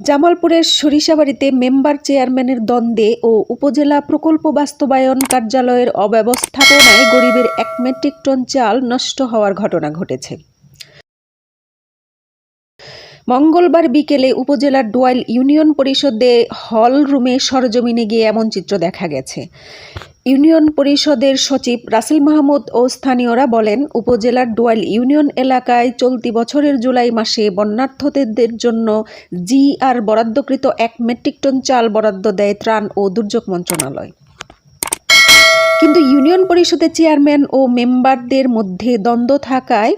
জামালপুরের সরিষাবাড়িতে মেম্বার চেয়ারম্যানের দ্বন্দ্বে ও উপজেলা প্রকল্প বাস্তবায়ন কার্যালয়ের অব্যবস্থাপনায় গরিবের এক মেট্রিক টন চাল নষ্ট হওয়ার ঘটনা ঘটেছে। মঙ্গলবার বিকেলে উপজেলার ডোয়াইল ইউনিয়ন পরিষদে হল রুমে সরজমিনে গিয়ে এমন চিত্র দেখা গেছে। ইউনিয়ন পরিষদের সচিব রাসেল মাহমুদ ও স্থানীয়রা বলেন, উপজেলার ডোয়াইল ইউনিয়ন এলাকায় চলতি বছরের জুলাই মাসে বন্যার্থদের জন্য জি আর বরাদ্দকৃত এক মেট্রিক টন চাল বরাদ্দ দেয় ত্রাণ ও দুর্যোগ মন্ত্রণালয়। কিন্তু ইউনিয়ন পরিষদের চেয়ারম্যান ও মেম্বারদের মধ্যে দ্বন্দ্ব থাকায়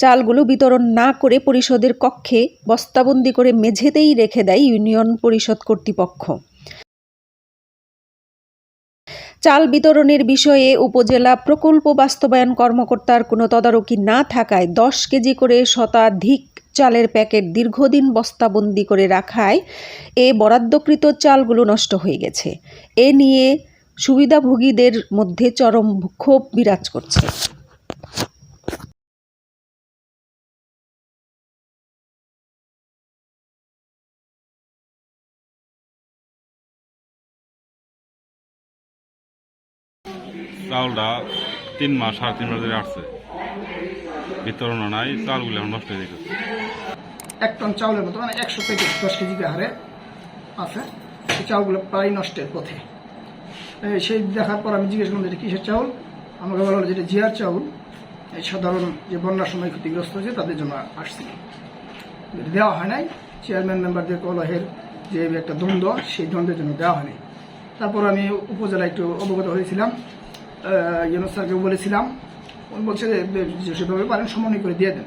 চালগুলো বিতরণ না করে পরিষদের কক্ষে বস্তাবন্দি করে মেঝেতেই রেখে দেয় ইউনিয়ন পরিষদ কর্তৃপক্ষ। চাল বিতরণের বিষয়ে উপজেলা প্রকল্প বাস্তবায়ন কর্মকর্তার কোনো তদারকি না থাকায় দশ কেজি করে শতাধিক চালের প্যাকেট দীর্ঘদিন বস্তাবন্দি করে রাখায় এ বরাদ্দকৃত চালগুলো নষ্ট হয়ে গেছে। এ নিয়ে সুবিধাভোগীদের মধ্যে চরম ক্ষোভ বিরাজ করছে। চাউলটা তিন মাস সাড়ে তিন মাস ধরে আসছে। বিতরণ নাই চালগুলো নষ্ট হয়ে গেছে। এক টন চাউলের মতো মানে একশো থেকে দশ কেজি হারে আছে। সেই চাউলগুলো প্রায় নষ্টের পথে। সেই দেখার পর আমি জিজ্ঞেস করলাম যে কিসের চাউল? আমাকে বলা হলো যেটা জিয়ার চাউল। এই সাধারণ যে বন্যার সময় ক্ষতিগ্রস্ত হয়েছে, তাদের জন্য আসছিল দেওয়া হয় নাই। চেয়ারম্যান মেম্বারদের কলহের যে একটা দ্বন্দ্ব, সেই দ্বন্দ্বের জন্য দেওয়া হয়নি। তারপর আমি উপজেলায় একটু অবগত হয়েছিলাম। ইউনুস স্যারকে বলেছিলাম। উনি বলছে যে যে সেভাবে পারেন সমন্বয় করে দিয়ে দেন।